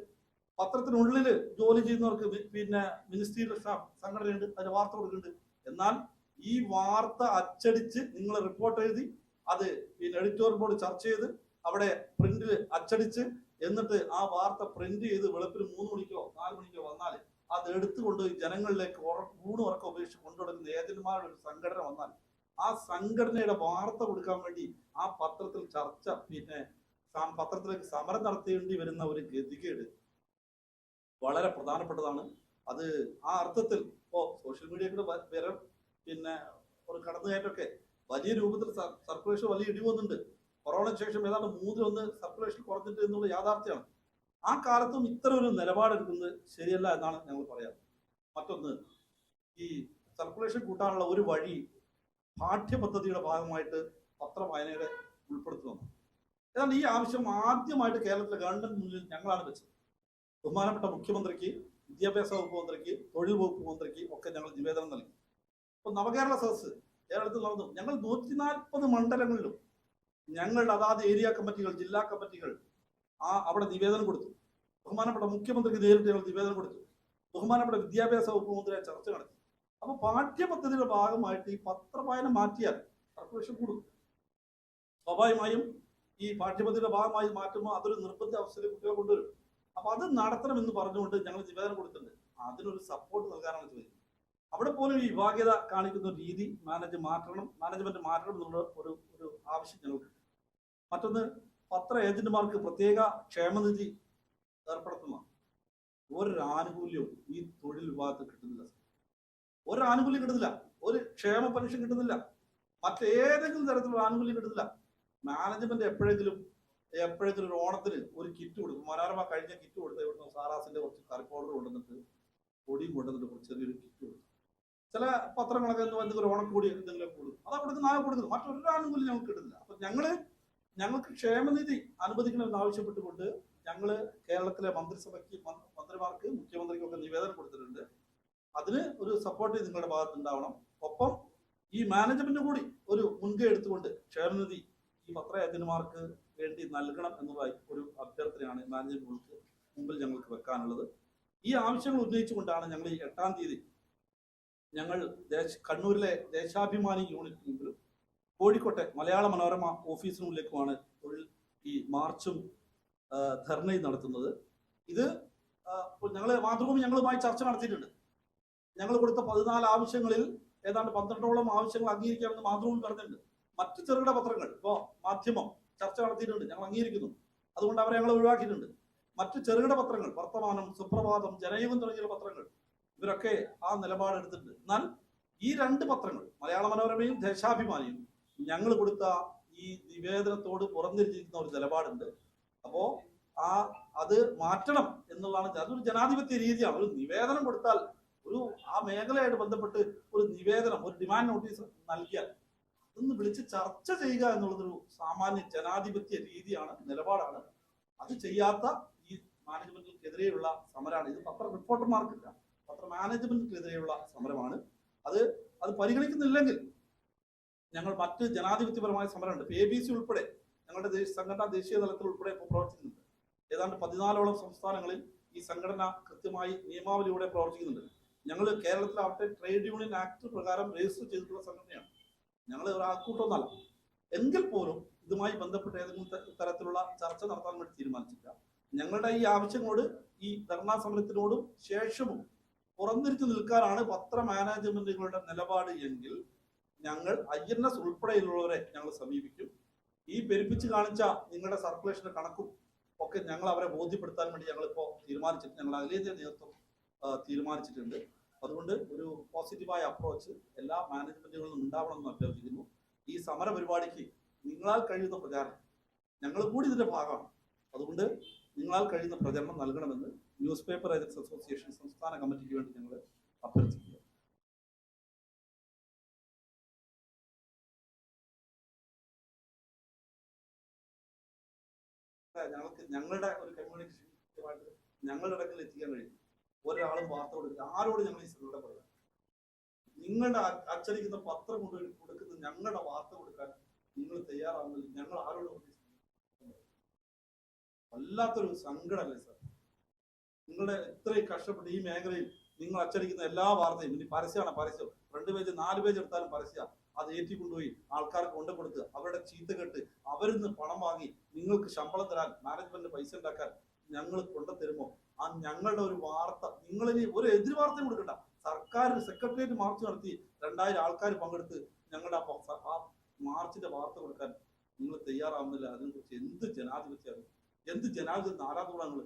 Speaker 1: പത്രത്തിനുള്ളിൽ ജോലി ചെയ്യുന്നവർക്ക് പിന്നെ മിനിസ്ട്രിയുടെ സ്റ്റാഫ് സംഘടനയുണ്ട് അതിന് വാർത്ത കൊടുക്കുന്നുണ്ട്. എന്നാൽ ഈ വാർത്ത അച്ചടിച്ച് നിങ്ങൾ റിപ്പോർട്ട് എഴുതി അത് പിന്നെ എഡിറ്റോറിയൽ ബോർഡ് ചർച്ച ചെയ്ത് അവിടെ പ്രിന്റിൽ അച്ചടിച്ച് എന്നിട്ട് ആ വാർത്ത പ്രിന്റ് ചെയ്ത് വെളുപ്പിന് മൂന്ന് മണിക്കോ നാല് മണിക്കോ വന്നാൽ അത് എടുത്തുകൊണ്ട് ജനങ്ങളിലേക്ക് മൂന്ന് ഉറക്കം ഉപേക്ഷിച്ച് കൊണ്ടുവരുന്ന ഏജന്റുമാരുടെ ഒരു സംഘടന വന്നാൽ ആ സംഘടനയുടെ വാർത്ത കൊടുക്കാൻ വേണ്ടി ആ പത്രത്തിൽ ചർച്ച പിന്നെ പത്രത്തിലേക്ക് സമരം നടത്തേണ്ടി വരുന്ന ഒരു ഗതികേട് വളരെ പ്രധാനപ്പെട്ടതാണ്. അത് ആ അർത്ഥത്തിൽ ഇപ്പോ സോഷ്യൽ മീഡിയയുടെ വരം പിന്നെ ഒരു കടന്നുകയറ്റമൊക്കെ വലിയ രൂപത്തിൽ സർക്കുലേഷൻ വലിയ ഇടിവ് വന്നിട്ടുണ്ട്. കൊറോണയ്ക്ക് ശേഷം ഏതാണ്ട് മൂന്നിലൊന്ന് സർക്കുലേഷൻ കുറഞ്ഞിട്ട് എന്നുള്ള യാഥാർത്ഥ്യമാണ്. ആ കാലത്തും ഇത്തരം ഒരു നിലപാടെടുക്കുന്നത് ശരിയല്ല എന്നാണ് ഞങ്ങൾ പറയാം മറ്റൊന്ന് ഈ സർക്കുലേഷൻ കൂട്ടാനുള്ള ഒരു വഴി പാഠ്യപദ്ധതിയുടെ ഭാഗമായിട്ട് പത്രവായനയുടെ ഉൾപ്പെടുത്തുന്നു ഏതാണ്ട് ഈ ആവശ്യം ആദ്യമായിട്ട് കേരളത്തിലെ ഗവൺമെന്റ് മുന്നിൽ ഞങ്ങളാണ് വെച്ചത്. ബഹുമാനപ്പെട്ട മുഖ്യമന്ത്രിക്ക് വിദ്യാഭ്യാസ വകുപ്പ് മന്ത്രിക്ക് തൊഴിൽ വകുപ്പ് മന്ത്രിക്ക് ഒക്കെ ഞങ്ങൾ നിവേദനം നൽകി. അപ്പോൾ നവകേരള സദസ് കേരളത്തിൽ നടന്നു. ഞങ്ങൾ നൂറ്റി നാൽപ്പത് മണ്ഡലങ്ങളിലും ഞങ്ങളുടെ അതാത് ഏരിയ കമ്മിറ്റികൾ ജില്ലാ കമ്മിറ്റികൾ ആ അവിടെ നിവേദനം കൊടുത്തു. ബഹുമാനപ്പെട്ട മുഖ്യമന്ത്രിക്ക് നേരിട്ട് ഞങ്ങൾ നിവേദനം കൊടുത്തു. ബഹുമാനപ്പെട്ട വിദ്യാഭ്യാസ വകുപ്പ് മന്ത്രിയെ ചർച്ച നടത്തി. അപ്പോൾ പാഠ്യപദ്ധതിയുടെ ഭാഗമായിട്ട് ഈ പത്രവായന മാറ്റിയാൽ കർപ്പറേഷൻ കൂടും. സ്വാഭാവികമായും ഈ പാഠ്യപദ്ധതിയുടെ ഭാഗമായി മാറ്റുമ്പോൾ അതൊരു നിർബന്ധ അവസ്ഥയിൽ കുട്ടികളെ കൊണ്ടുവരും. അപ്പൊ അത് നടത്തണമെന്ന് പറഞ്ഞുകൊണ്ട് ഞങ്ങൾ നിവേദനം കൊടുത്തിട്ടുണ്ട്. അതിനൊരു സപ്പോർട്ട് നൽകാനാണ് ചോദിക്കുന്നത് അവിടെ പോലും ഈ വിഭാഗ്യത കാണിക്കുന്ന രീതി മാനേജ് മാറ്റണം മാനേജ്മെന്റ് മാറ്റണം എന്നുള്ള ഒരു ഒരു ആവശ്യം ഞങ്ങൾക്ക്. മറ്റൊന്ന് പത്ര ഏജന്റുമാർക്ക് പ്രത്യേക ക്ഷേമനിധി ഏർപ്പെടുത്തുന്ന ഒരാനുകൂല്യവും ഈ തൊഴിൽ വിഭാഗത്തിൽ കിട്ടുന്നില്ല. ഒരാനുകൂല്യം കിട്ടുന്നില്ല. ഒരു ക്ഷേമ പെൻഷൻ കിട്ടുന്നില്ല. മറ്റേതെങ്കിലും തരത്തിലുള്ള ആനുകൂല്യം കിട്ടുന്നില്ല. മാനേജ്മെന്റ് എപ്പോഴെങ്കിലും എപ്പോഴെങ്കിലും ഒരു ഓണത്തിന് ഒരു കിറ്റ് കൊടുക്കും. മനോരമ കഴിഞ്ഞ കിറ്റ് കൊടുത്ത് ഇവിടുന്ന് സാറാസിന്റെ കുറച്ച് കറി പൗഡർ കൊണ്ടുവന്നിട്ട് പൊടിയും കൊണ്ടുവന്നിട്ട് കുറച്ച് ചെറിയൊരു കിറ്റ് കൊടുക്കും. ചില പത്രങ്ങളൊക്കെ എന്തെങ്കിലും ഓണക്കൂടി എന്തെങ്കിലും കൊടുക്കും. അതാ കൊടുക്കുന്ന ആ കൊടുക്കുന്നു. മറ്റൊരു ആനുകൂല്യം ഞങ്ങൾക്ക് കിട്ടുന്നില്ല അപ്പൊ ഞങ്ങൾ ഞങ്ങൾക്ക് ക്ഷേമനിധി അനുവദിക്കണമെന്ന് ആവശ്യപ്പെട്ടുകൊണ്ട് ഞങ്ങൾ കേരളത്തിലെ മന്ത്രിസഭയ്ക്ക് മന്ത്രി- മന്ത്രിമാർക്ക് മുഖ്യമന്ത്രിക്കൊക്കെ നിവേദനം കൊടുത്തിട്ടുണ്ട്. അതിന് ഒരു സപ്പോർട്ട് നിങ്ങളുടെ ഭാഗത്ത് ഉണ്ടാവണം. ഒപ്പം ഈ മാനേജ്മെന്റ് കൂടി ഒരു മുൻകൈ എടുത്തുകൊണ്ട് ക്ഷേമനിധി ഈ പത്ര ഏജന്റുമാർക്ക് വേണ്ടി നൽകണം എന്നുള്ള ഒരു അഭ്യർത്ഥനയാണ് മാനേജ്മെന്റുകൾക്ക് മുമ്പിൽ ഞങ്ങൾക്ക് വെക്കാനുള്ളത്. ഈ ആവശ്യങ്ങൾ ഉന്നയിച്ചുകൊണ്ടാണ് ഞങ്ങൾ ഈ എട്ടാം തീയതി ഞങ്ങൾ ദേശ കണ്ണൂരിലെ ദേശാഭിമാനി യൂണിറ്റ് മുമ്പിലും കോഴിക്കോട്ടെ മലയാള മനോരമ ഓഫീസിന് മുന്നിലേക്കുമാണ് തൊഴിൽ ഈ മാർച്ചും ധർണയും നടത്തുന്നത്. ഇത് ഞങ്ങൾ മാതൃഭൂമി ഞങ്ങളുമായി ചർച്ച നടത്തിയിട്ടുണ്ട്. ഞങ്ങൾ കൊടുത്ത പതിനാല് ആവശ്യങ്ങളിൽ ഏതാണ്ട് പന്ത്രണ്ടോളം ആവശ്യങ്ങൾ അംഗീകരിക്കാമെന്ന് മാതൃഭൂമി പറഞ്ഞിട്ടുണ്ട്. മറ്റു ചെറുകിട പത്രങ്ങൾ ഇപ്പോ മാധ്യമം ചർച്ച നടത്തിയിട്ടുണ്ട് ഞങ്ങൾ അംഗീകരിക്കുന്നു. അതുകൊണ്ട് അവരെ ഞങ്ങൾ ഒഴിവാക്കിയിട്ടുണ്ട്. മറ്റു ചെറുകിട പത്രങ്ങൾ വർത്തമാനം സുപ്രഭാതം ജനയുഗം തുടങ്ങിയ പത്രങ്ങൾ ഇവരൊക്കെ ആ നിലപാടെടുത്തിട്ടുണ്ട് എന്നാൽ ഈ രണ്ട് പത്രങ്ങൾ മലയാള മനോരമയും ദേശാഭിമാനിയും ഞങ്ങൾ കൊടുത്ത ഈ നിവേദനത്തോട് പുറംതിരിച്ചിരിക്കുന്ന ഒരു നിലപാടുണ്ട്. അപ്പോ ആ അത് മാറ്റണം എന്നുള്ളതാണ് അതൊരു ജനാധിപത്യ രീതിയാണ്. ഒരു നിവേദനം കൊടുത്താൽ ഒരു ആ മേഖലയായിട്ട് ബന്ധപ്പെട്ട് ഒരു നിവേദനം ഒരു ഡിമാൻഡ് നോട്ടീസ് നൽകിയാൽ ഒന്ന് വിളിച്ച് ചർച്ച ചെയ്യുക എന്നുള്ളതൊരു സാമാന്യ ജനാധിപത്യ രീതിയാണ് നിലപാടാണ്. അത് ചെയ്യാത്ത ഈ മാനേജ്മെന്റിനെതിരെയുള്ള സമരമാണ് ഇത് പത്ര റിപ്പോർട്ടർമാർക്കില്ല. പത്ര മാനേജ്മെന്റിനെതിരെയുള്ള സമരമാണ്. അത് അത് പരിഗണിക്കുന്നില്ലെങ്കിൽ ഞങ്ങൾ മറ്റ് ജനാധിപത്യപരമായ സമരമുണ്ട്. എ ബി സി ഉൾപ്പെടെ ഞങ്ങളുടെ സംഘടന ദേശീയ തലത്തിൽ ഉൾപ്പെടെ പ്രവർത്തിക്കുന്നുണ്ട്. ഏതാണ്ട് പതിനാലോളം സംസ്ഥാനങ്ങളിൽ ഈ സംഘടന കൃത്യമായി നിയമാവലിയോടെ പ്രവർത്തിക്കുന്നുണ്ട്. ഞങ്ങൾ കേരളത്തിലാവട്ടെ ട്രേഡ് യൂണിയൻ ആക്ട് പ്രകാരം രജിസ്റ്റർ ചെയ്തിട്ടുള്ള സംഘടനയാണ്. ഞങ്ങൾ ഒരു ആൾക്കൂട്ടമൊന്നല്ല എങ്കിൽ പോലും ഇതുമായി ബന്ധപ്പെട്ട് ഏതെങ്കിലും തരത്തിലുള്ള ചർച്ച നടത്താൻ വേണ്ടി തീരുമാനിച്ചില്ല ഞങ്ങളുടെ ഈ ആവശ്യങ്ങളോട് ഈ ധർണാ സമരത്തിനോടും ശേഷവും പുറംതിരിച്ചു നിൽക്കാനാണ് പത്ര മാനേജ്മെന്റുകളുടെ നിലപാട് എങ്കിൽ ഞങ്ങൾ ഐ എൻ എസ് ഉൾപ്പെടെയുള്ളവരെ ഞങ്ങൾ സമീപിക്കും. ഈ പെരുപ്പിച്ച് കാണിച്ച നിങ്ങളുടെ സർക്കുലേഷന്റെ കണക്കും ഒക്കെ ഞങ്ങൾ അവരെ ബോധ്യപ്പെടുത്താൻ വേണ്ടി ഞങ്ങൾ ഇപ്പോൾ തീരുമാനിച്ചിട്ട് ഞങ്ങൾ അഖിലേന്ത്യാ നേതൃത്വം തീരുമാനിച്ചിട്ടുണ്ട്. അതുകൊണ്ട് ഒരു പോസിറ്റീവായ അപ്രോച്ച് എല്ലാ മാനേജ്മെന്റുകളിലും ഉണ്ടാവണമെന്ന് അഭ്യർത്ഥിക്കുന്നു. ഈ സമര പരിപാടിക്ക് നിങ്ങളാൽ കഴിയുന്ന പ്രചാരണം ഞങ്ങൾ കൂടി ഇതിന്റെ ഭാഗമാണ്. അതുകൊണ്ട് നിങ്ങളാൽ കഴിയുന്ന പ്രചരണം നൽകണമെന്ന് ന്യൂസ് പേപ്പർ ഏജൻസ് അസോസിയേഷൻ സംസ്ഥാന കമ്മിറ്റിക്ക് വേണ്ടി ഞങ്ങൾ അഭ്യർത്ഥിക്കുന്നു. ഞങ്ങൾക്ക് ഞങ്ങളുടെ ഒരു കമ്മ്യൂണിക്കേഷൻ ഞങ്ങളുടെ ഇടക്കിൽ എത്തിക്കാൻ കഴിയും. ഒരാളും വാർത്ത കൊടുക്കില്ല ആരോട് ഞങ്ങൾ ഈ ശ്രദ്ധ പറയാം? നിങ്ങളുടെ അച്ചടിക്കുന്ന പത്രം കൊണ്ട് കൊടുക്കുന്ന ഞങ്ങളുടെ വാർത്ത കൊടുക്കാൻ നിങ്ങൾ തയ്യാറാവുന്നില്ല ഞങ്ങൾ ആരോട്? വല്ലാത്തൊരു സങ്കടമല്ലേ സാർ? നിങ്ങളുടെ ഇത്രയും കഷ്ടപ്പെട്ട് ഈ മേഖലയിൽ നിങ്ങൾ അച്ചടിക്കുന്ന എല്ലാ വാർത്തയും ഇനി പരസ്യമാണ് പരസ്യം. രണ്ട് പേജ് നാല് പേജ് എടുത്താലും പരസ്യ. അത് ഏറ്റി കൊണ്ടുപോയി ആൾക്കാർക്ക് കൊണ്ടു അവരുടെ ചീത്ത കെട്ട് അവരിൽ നിന്ന് പണം വാങ്ങി നിങ്ങൾക്ക് ശമ്പളം തരാൻ മാനേജ്മെന്റ് പൈസ ഉണ്ടാക്കാൻ ഞങ്ങൾ കൊണ്ടു തരുമോ ആ ഞങ്ങളുടെ ഒരു വാർത്ത നിങ്ങൾ ഇനി ഒരു എതിർ വാർത്തയും കൊടുക്കണ്ട. സർക്കാർ സെക്രട്ടേറിയറ്റ് മാർച്ച് നടത്തി രണ്ടായിരം ആൾക്കാർ പങ്കെടുത്ത് ഞങ്ങളുടെ ആ മാർച്ചിന്റെ വാർത്ത കൊടുക്കാൻ നിങ്ങൾ തയ്യാറാവുന്നില്ല. അതിനെക്കുറിച്ച് എന്ത് ജനാധിപത്യമാണ് എന്ത് ജനാധിപത്യ നാരാധൂടങ്ങൾ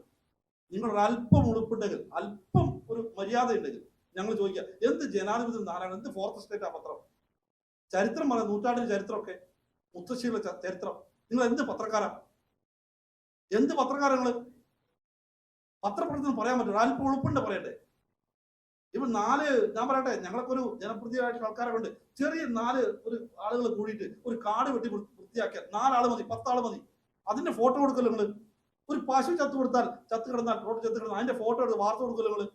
Speaker 1: നിങ്ങൾ? ഒരു അല്പം ഉളുപ്പുണ്ടെങ്കിൽ അല്പം ഒരു മര്യാദ ഉണ്ടെങ്കിൽ ഞങ്ങൾ ചോദിക്കുക എന്ത് ജനാധിപത്യം നാരായണ എന്ത് ഫോർത്ത് സ്റ്റേറ്റ് ആ പത്രം? ചരിത്രം പറയാം നൂറ്റാണ്ടിന്റെ ചരിത്രമൊക്കെ. മുത്തശ്ശിയുടെ ചരിത്രം. നിങ്ങൾ എന്ത് പത്രക്കാരാണ് എന്ത് പത്രക്കാരാ നിങ്ങൾ? പത്രപ്രവർത്തനം പറയാൻ പറ്റും. അല്പം ഉളുപ്പുണ്ട് പറയട്ടെ. ഇപ്പൊ നാല് ഞാൻ പറയട്ടെ ഞങ്ങളൊക്കെ ഒരു ജനപ്രതിയായിട്ടുള്ള ആൾക്കാരെ കൊണ്ട് ചെറിയ നാല് ഒരു ആളുകൾ കൂടിയിട്ട് ഒരു കാട് വെട്ടി വൃത്തിയാക്കിയാൽ നാലാൾ മതി പത്താൾ മതി. അതിന്റെ ഫോട്ടോ കൊടുക്കല്ലോ നിങ്ങൾ? ഒരു പശു ചത്തു കൊടുത്താൽ ചത്ത് കിടന്നാൽ റോഡ് ചത്ത് കിടന്നാൽ അതിന്റെ ഫോട്ടോ എടുത്ത് വാർത്ത കൊടുക്കല്ലോ നിങ്ങൾ?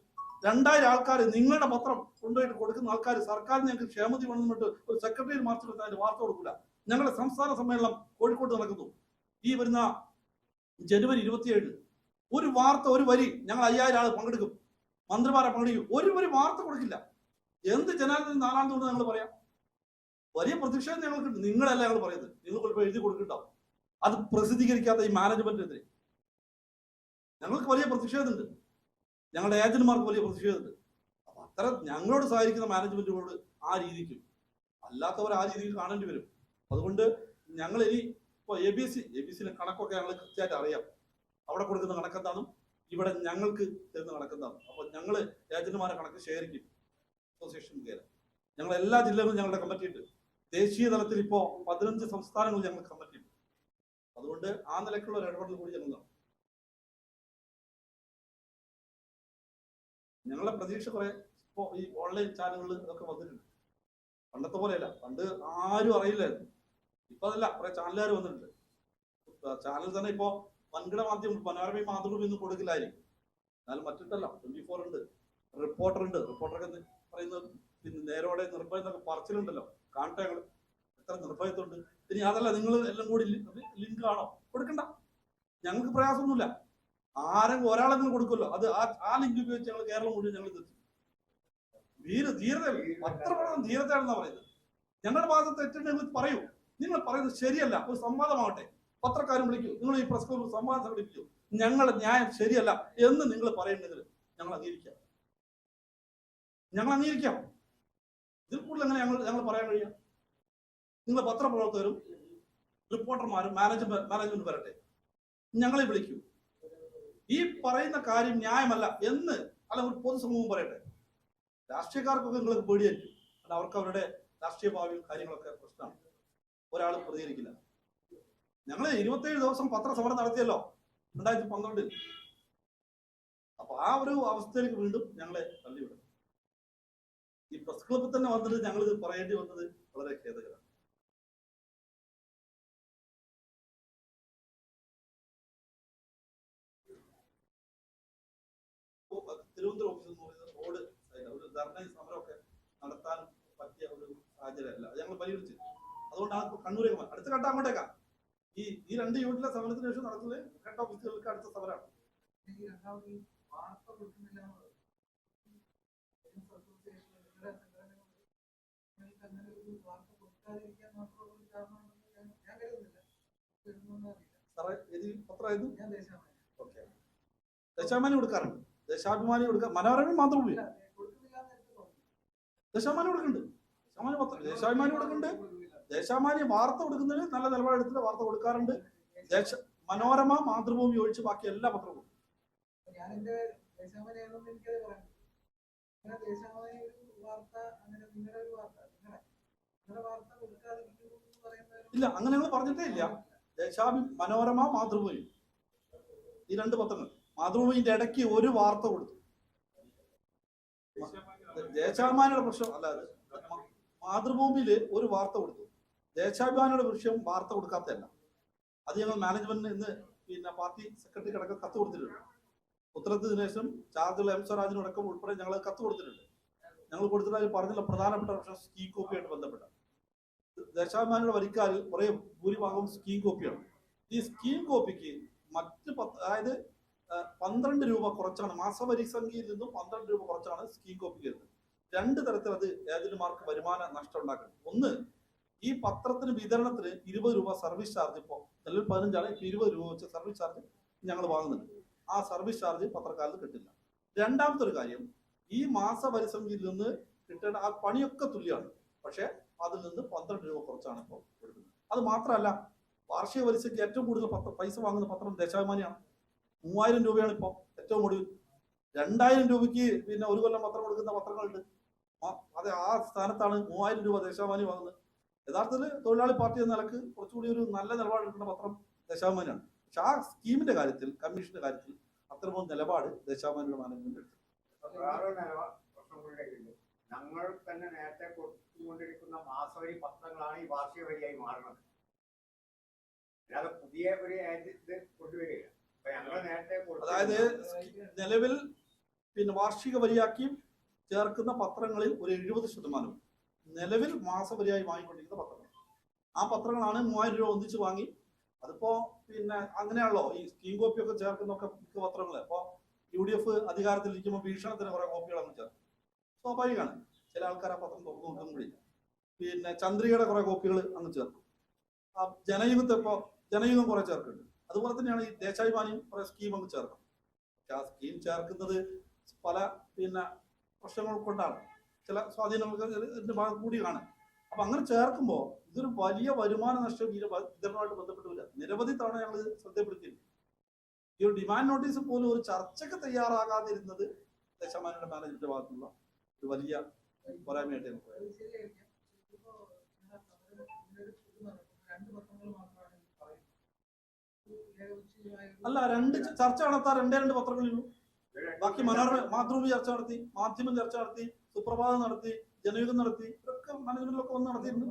Speaker 1: രണ്ടായിരം ആൾക്കാർ നിങ്ങളുടെ പത്രം കൊണ്ടുപോയിട്ട് കൊടുക്കുന്ന ആൾക്കാർ സർക്കാർ ഞങ്ങൾക്ക് ക്ഷേമതി വേണമെന്നിട്ട് ഒരു സെക്രട്ടറി മാർച്ച് കൊടുത്താൽ അതിന്റെ വാർത്ത കൊടുക്കില്ല ഞങ്ങളുടെ സംസ്ഥാന സമ്മേളനം കോഴിക്കോട്ട് നടക്കുന്നു. ഈ വരുന്ന ജനുവരി ഇരുപത്തിയേഴ് ഒരു വാർത്ത ഒരു വരി ഞങ്ങൾ അയ്യായിരം ആൾ പങ്കെടുക്കും. മന്ത്രിമാരെ പങ്കെടുക്കും. ഒരു വരി വാർത്ത കൊടുക്കില്ല. എന്ത് ജനാധിപത്യം നാലാം തോന്നുന്നു ഞങ്ങൾ പറയാം? വലിയ പ്രതിഷേധം ഞങ്ങൾക്ക് നിങ്ങളല്ല ഞങ്ങൾ പറയുന്നത്. നിങ്ങൾ ചിലപ്പോൾ എഴുതി കൊടുക്കട്ടോ അത് പ്രസിദ്ധീകരിക്കാത്ത ഈ മാനേജ്മെന്റിനെതിരെ. ഞങ്ങൾക്ക് വലിയ പ്രതിഷേധമുണ്ട്. ഞങ്ങളുടെ ഏജന്റുമാർക്ക് വലിയ പ്രതിഷേധമുണ്ട്. അപ്പൊ അത്ര ഞങ്ങളോട് സഹായിക്കുന്ന മാനേജ്മെന്റുകളോട് ആ രീതിക്കും അല്ലാത്തവർ ആ രീതിയിൽ കാണേണ്ടി വരും. അതുകൊണ്ട് ഞങ്ങൾ ഇനി ഇപ്പോൾ A B C A B സിയിലെ കണക്കൊക്കെ ഞങ്ങൾ കൃത്യമായിട്ട് അറിയാം. അവിടെ കൊടുക്കുന്ന കണക്കെന്താണെന്നും ഇവിടെ ഞങ്ങൾക്ക് തരുന്ന കണക്കെന്താണ് അപ്പോൾ ഞങ്ങൾ ഏജന്റുമാരെ കണക്ക് ചെയ്യും. അസോസിയേഷൻ മുഖേന. ഞങ്ങൾ എല്ലാ ജില്ലകളും ഞങ്ങളുടെ കമ്മിറ്റി ഉണ്ട്. ദേശീയ തലത്തിൽ ഇപ്പോ പതിനഞ്ച് സംസ്ഥാനങ്ങളിൽ ഞങ്ങൾ കമ്മിറ്റി ഉണ്ട്. അതുകൊണ്ട് ആ നിലയ്ക്കുള്ള ഒരു ഇടപെടൽ കൂടി ഞങ്ങൾ നടത്തും. ഞങ്ങളുടെ പ്രതീക്ഷ കുറെ ഇപ്പോ ഈ ഓൺലൈൻ ചാനലുകളിൽ ഇതൊക്കെ വന്നിട്ടുണ്ട്. പണ്ടത്തെ പോലെയല്ല. പണ്ട് ആരും അറിയില്ലായിരുന്നു. ഇപ്പൊ അതല്ല കുറെ ചാനലുകാർ വന്നിട്ടുണ്ട്. ചാനൽ തന്നെ ഇപ്പോ വൻകിട മാധ്യമം മനോരമയും മാതൃഭൂമി ഒന്നും കൊടുക്കില്ലായിരിക്കും. എന്നാലും മറ്റിട്ടല്ല ട്വന്റി ഫോർ ഉണ്ട്. റിപ്പോർട്ടർ ഉണ്ട് റിപ്പോർട്ടറൊക്കെ പറയുന്ന? പിന്നെ നേരോടെ നിർഭയം എന്നൊക്കെ പറച്ചിലുണ്ടല്ലോ. കാണട്ടെ ഞങ്ങൾ എത്ര നിർഭയത്തുണ്ട് ഇനി അതല്ല നിങ്ങൾ എല്ലാം കൂടി ലിങ്ക് ആണോ? കൊടുക്കണ്ട. ഞങ്ങൾക്ക് പ്രയാസമൊന്നുമില്ല. ആരെങ്കിലും ഒരാളെങ്കിലും കൊടുക്കുമല്ലോ. അത് ആ ആ ലിങ്ക് ഉപയോഗിച്ച് ഞങ്ങൾ കേരളം മുഴുവൻ ഞങ്ങൾ എത്തിച്ചു ധീര ധീരത പത്രപ്രവർത്തനം ധീരതയാണെന്നാ പറയുന്നത്. ഞങ്ങളുടെ ഭാഗത്ത് തെറ്റുണ്ടെങ്കിൽ പറയൂ. നിങ്ങൾ പറയുന്നത് ശരിയല്ല. ഒരു സംവാദമാവട്ടെ പത്രക്കാരും വിളിക്കും. നിങ്ങൾ ഈ പ്രസ് ക്ലബ്ബിൽ സംവാദം സംഘടിപ്പിക്കും ഞങ്ങളുടെ ന്യായം ശരിയല്ല എന്ന് നിങ്ങൾ പറയുന്നെങ്കിൽ ഞങ്ങൾ അംഗീകരിക്കാം. ഞങ്ങൾ അംഗീകരിക്കാം. ഇതിൽ കൂടുതൽ എങ്ങനെ ഞങ്ങൾ ഞങ്ങൾ പറയാൻ കഴിയാം? നിങ്ങൾ പത്രപ്രവർത്തകരും റിപ്പോർട്ടർമാരും മാനേജ്മെന്റ് മാനേജ്മെന്റ് വരട്ടെ. ഞങ്ങളെ വിളിക്കൂ. ഈ പറയുന്ന കാര്യം ന്യായമല്ല എന്ന് അല്ല ഒരു പൊതുസമൂഹം പറയട്ടെ. രാഷ്ട്രീയക്കാർക്കൊക്കെ നിങ്ങൾക്ക് പേടിയായിരിക്കും. അവർക്ക് അവരുടെ രാഷ്ട്രീയ ഭാവിയും കാര്യങ്ങളൊക്കെ പ്രശ്നമാണ്. ഒരാൾ പ്രതികരിക്കില്ല. ഞങ്ങൾ ഇരുപത്തേഴ് ദിവസം പത്രസമരം നടത്തിയല്ലോ രണ്ടായിരത്തി പന്ത്രണ്ടിൽ അപ്പൊ ആ ഒരു അവസ്ഥയിലേക്ക് വീണ്ടും ഞങ്ങളെ തള്ളിവിടും. ഈ പ്രസ് ക്ലബ്ബിൽ തന്നെ വന്നിട്ട് ഞങ്ങൾ ഇത് പറയേണ്ടി വന്നത് വളരെ ഖേദകരമാണ്. തിരുവനന്തപുരം ഓഫീസ് എന്ന് പറയുന്നത് റോഡ് ഒരു ധർണയും സമരമൊക്കെ നടത്താൻ പറ്റിയ ഒരു സാഹചര്യമല്ല. ഞങ്ങൾ പരിഗണിച്ചു അതുകൊണ്ടാണ് കണ്ണൂരേക്ക് അടുത്ത ഘട്ടം അങ്ങോട്ടേക്കാ. ഈ ഈ രണ്ട് യൂണിറ്റിലെ സമരത്തിന് ശേഷം നടത്തുന്നത് ഹെഡ് ഓഫീസുകൾക്ക് അടുത്ത സമരമാണ്.
Speaker 2: ദേശാഭിമാനി
Speaker 1: കൊടുക്കാറുണ്ട് ദശാഭിമാനി കൊടുക്കാൻ മനോരമ മാത്രം പോയി
Speaker 2: ഇല്ല, കൊടുക്കുന്നില്ല എന്ന് എനിക്ക് തോന്നുന്നു
Speaker 1: കൊടുക്കുന്നുണ്ട്. ദശാമാനി പത്രം ദേശാഭിമാനി കൊടുക്കുന്നുണ്ട്. ദേശാഭിമാനി വാർത്ത കൊടുക്കുന്നതിന് നല്ല നിലപാടെടുത്തിട്ട് വാർത്ത കൊടുക്കാറുണ്ട്. ദേശ മനോരമ മാതൃഭൂമി ഒഴിച്ച് ബാക്കി എല്ലാ പത്രവും. ഇല്ല അങ്ങനെ ഞങ്ങൾ പറഞ്ഞിട്ടേ ഇല്ല. ദേശാഭി മനോരമ മാതൃഭൂമി. ഈ രണ്ട് പത്രങ്ങൾ. മാതൃഭൂമിന്റെ ഇടയ്ക്ക് ഒരു വാർത്ത കൊടുത്തു. ദേശാഭിമാനിയുടെ പ്രശ്നം അല്ലാതെ മാതൃഭൂമിയിൽ മാതൃഭൂമിയിൽ ഒരു വാർത്ത കൊടുത്തു. ദേശാഭിമാനിയുടെ വിഷയം വാർത്ത കൊടുക്കാത്തതല്ല. അത് ഞങ്ങൾ മാനേജ്മെന്റിന് ഇന്ന് പിന്നെ പാർട്ടി സെക്രട്ടറി അടക്കം കത്ത് കൊടുത്തിട്ടുണ്ട്. ഉത്തരത്തിന് ദിനേശനും ചാർജുള്ള എം സ്വരാജിനും അടക്കം ഉൾപ്പെടെ ഞങ്ങൾ കത്ത് കൊടുത്തിട്ടുണ്ട്. ഞങ്ങൾ കൊടുത്തിട്ട് പറഞ്ഞുള്ള പ്രധാനപ്പെട്ട പ്രശ്നം സ്കീം കോപ്പിയായിട്ട് ബന്ധപ്പെട്ട. ദേശാഭിമാനിയുടെ വരിക്കാരിൽ കുറെ ഭൂരിഭാഗം സ്കീം കോപ്പിയാണ് ഈ സ്കീം കോപ്പിക്ക് മറ്റ് അതായത് പന്ത്രണ്ട് രൂപ കുറച്ചാണ് മാസവരി സംഖ്യയിൽ നിന്നും പന്ത്രണ്ട് രൂപ കുറച്ചാണ് സ്കീം കോപ്പിക്ക് വരുന്നത്. രണ്ട് തരത്തിൽ അത് ഏജന്റുമാർക്ക് വരുമാന നഷ്ടം ഉണ്ടാക്കുന്നത്? ഒന്ന് ഈ പത്രത്തിന് വിതരണത്തിന് ഇരുപത് രൂപ സർവീസ് ചാർജ് ഇപ്പോൾ നിലവിൽ പതിനഞ്ചാണ് ഇപ്പം ഇരുപത് രൂപ വെച്ച് സർവീസ് ചാർജ് ഞങ്ങൾ വാങ്ങുന്നുണ്ട്. ആ സർവീസ് ചാർജ് പത്രക്കാരിൽ കിട്ടില്ല. രണ്ടാമത്തെ ഒരു കാര്യം ഈ മാസ പരിസംഖ്യയിൽ നിന്ന് കിട്ടേണ്ട ആ പണിയൊക്കെ തുല്യമാണ്. പക്ഷേ അതിൽ നിന്ന് പന്ത്രണ്ട് രൂപ കുറച്ചാണ് ഇപ്പോൾ കൊടുക്കുന്നത് അത് മാത്രമല്ല വാർഷിക പലിശയ്ക്ക് ഏറ്റവും കൂടുതൽ പത്ര പൈസ വാങ്ങുന്ന പത്രം ദേശാഭിമാനിയാണ്. മൂവായിരം രൂപയാണ് ഇപ്പോൾ ഏറ്റവും കൂടുതൽ രണ്ടായിരം രൂപയ്ക്ക് പിന്നെ ഒരു കൊല്ലം പത്രം കൊടുക്കുന്ന പത്രങ്ങളുണ്ട്. അതെ ആ സ്ഥാനത്താണ് മൂവായിരം രൂപ ദേശാഭിമാനി വാങ്ങുന്നത്. യഥാർത്ഥത്തിൽ തൊഴിലാളി പാർട്ടി എന്ന നിലയ്ക്ക് കുറച്ചുകൂടി ഒരു നല്ല നിലപാടെടുക്കുന്ന പത്രം ദശാമാനാണ് പക്ഷെ ആ സ്കീമിന്റെ കാര്യത്തിൽ കമ്മീഷന്റെ കാര്യത്തിൽ അത്തരമൊരു നിലപാട് ദേശാഭിമാനിയുടെ മാനേജ്മെന്റ് എടുത്തു
Speaker 3: ഞങ്ങൾ തന്നെ നേരത്തെ കൊടുത്തുകൊണ്ടിരിക്കുന്ന മാസവരി പത്രങ്ങളാണ് ഈ വാർഷിക വരിയായി മാറുന്നത്. അല്ലാതെ പുതിയ ഒരു ഇത് കൊടുത്തിരുന്ന-
Speaker 1: അതായത് നിലവിൽ പിന്നെ വാർഷിക വരിയാക്കി ചേർക്കുന്ന പത്രങ്ങളിൽ ഒരു എഴുപത് ശതമാനവും നിലവിൽ മാസപരിയായി വാങ്ങിക്കൊണ്ടിരിക്കുന്ന പത്രങ്ങൾ. ആ പത്രങ്ങളാണ് മൂവായിരം രൂപ ഒന്നിച്ച് വാങ്ങി അതിപ്പോ പിന്നെ അങ്ങനെയാണല്ലോ ഈ സ്കീം കോപ്പി ഒക്കെ ചേർക്കുന്നൊക്കെ മിക്ക പത്രങ്ങൾ അപ്പോ യു ഡി എഫ് അധികാരത്തിലിരിക്കുമ്പോൾ ഭീഷണത്തിന് കുറെ കോപ്പികൾ അങ്ങ് ചേർക്കും സ്വാഭാവികമാണ്. ചില ആൾക്കാർ ആ പത്രം തുറന്നു നോക്കാൻ കൂടി പിന്നെ ചന്ദ്രികയുടെ കുറെ കോപ്പികൾ അങ്ങ് ചേർക്കും. ആ ജനയുഗത്തെ ഇപ്പോ ജനയുഗം കുറെ ചേർക്കുന്നുണ്ട്. അതുപോലെ തന്നെയാണ് ഈ ദേശാഭിമാനിയും കുറെ സ്കീം അങ്ങ് ചേർക്കും. പക്ഷെ ആ സ്കീം ചേർക്കുന്നത് പല പിന്നെ പ്രശ്നങ്ങൾ കൊണ്ടാണ്. ചില സ്വാധീനങ്ങൾക്ക് ഇതിന്റെ ഭാഗം കൂടിയാണ്. അപ്പൊ അങ്ങനെ ചേർക്കുമ്പോൾ ഇതൊരു വലിയ വരുമാന നഷ്ടം ഈ വിതരണമായിട്ട് ബന്ധപ്പെട്ടില്ല. നിരവധി തവണ ഞങ്ങൾ ശ്രദ്ധപ്പെടുത്തിയിരുന്നു ഈ ഒരു ഡിമാൻഡ് നോട്ടീസ് പോലും ഒരു ചർച്ചയ്ക്ക് തയ്യാറാകാതിരുന്നത് ദശമാനയുടെ മാനേജ്മെന്റ് ഭാഗത്തുള്ള ഒരു വലിയ പോരായ്മയായിട്ട്
Speaker 2: ഒരു-
Speaker 1: അല്ല രണ്ട് ചർച്ച നടത്താൻ രണ്ടേ രണ്ട് പത്രങ്ങളിലുള്ളൂ. ബാക്കി മനോരമ മാതൃഭൂമി ചർച്ച നടത്തി മാധ്യമം ചർച്ച നടത്തി സുപ്രഭാതം നടത്തി ജനയുദ്ധം നടത്തി ഇതൊക്കെ മാനേജ്മെന്റിലൊക്കെ വന്ന് നടത്തിയിട്ടുണ്ട്.